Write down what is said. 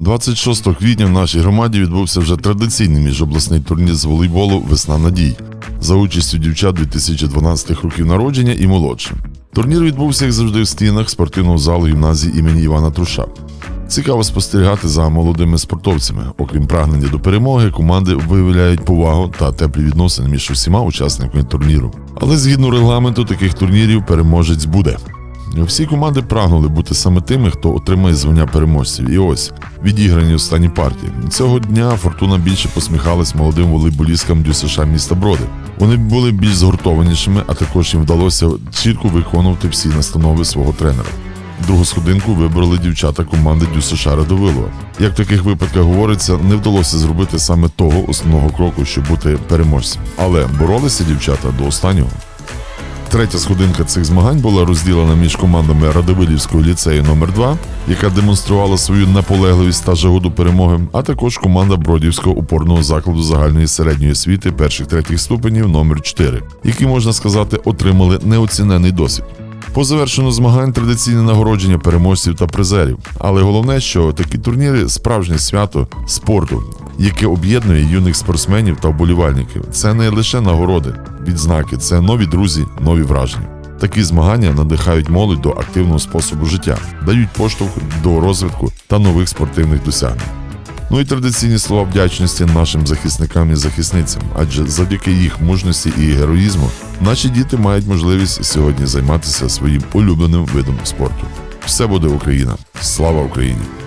26 квітня в нашій громаді відбувся вже традиційний міжобласний турнір з волейболу Весна надій за участю дівчат 2012 років народження і молодше. Турнір відбувся, як завжди, в стінах спортивного залу гімназії імені Івана Труша. Цікаво спостерігати за молодими спортовцями. Окрім прагнення до перемоги, команди виявляють повагу та теплі відносини між усіма учасниками турніру. Але згідно регламенту таких турнірів переможець буде. Всі команди прагнули бути саме тими, хто отримає звання переможців. І ось відіграні останні партії. Цього дня фортуна більше посміхалась молодим волейболісткам ДЮСШ міста Броди. Вони були більш згуртованішими, а також їм вдалося чітко виконувати всі настанови свого тренера. Другу сходинку вибрали дівчата команди ДЮСШ Радовилова. Як в таких випадках говориться, не вдалося зробити саме того основного кроку, щоб бути переможцем. Але боролися дівчата до останнього. Третя сходинка цих змагань була розділена між командами Радовилівського ліцею номер 2 яка демонструвала свою наполегливість та жагу до перемоги, а також команда Бродівського опорного закладу загальної середньої освіти перших третіх ступенів номер 4 які можна сказати отримали неоцінений досвід. По завершенню змагань традиційне нагородження переможців та призерів. Але головне, що такі турніри справжнє свято спорту, яке об'єднує юних спортсменів та вболівальників. Це не лише нагороди, відзнаки, це нові друзі, нові враження. Такі змагання надихають молодь до активного способу життя, дають поштовх до розвитку та нових спортивних досягнень. Ну і традиційні слова вдячності нашим захисникам і захисницям, адже завдяки їх мужності і героїзму наші діти мають можливість сьогодні займатися своїм улюбленим видом спорту. Все буде Україна! Слава Україні!